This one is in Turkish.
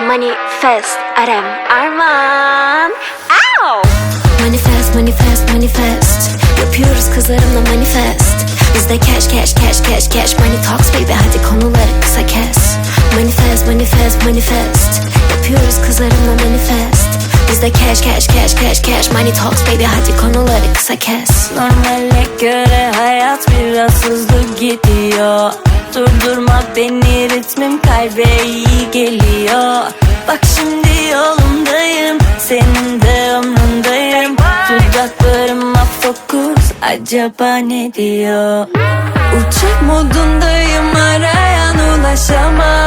Manifest Arem Arman. Ow! Manifest, manifest, manifest. Yapıyoruz kızlarımla manifest. Bizde cash, cash, cash, cash, cash. Money talks baby. Hadi konuları kısa kes. Manifest, manifest, manifest. Yapıyoruz kızlarımla manifest. Bizde cash, cash, cash, cash, cash. Money talks baby. Hadi konuları kısa kes. Normale göre hayat biraz hızlı gidiyor Durdurma beni ritmim kalbe iyi geliyor. Bak şimdi yolundayım senin de umrundayım Dudaklarıma fokus acaba ne diyor? Uçak modundayım arayan ulaşamaz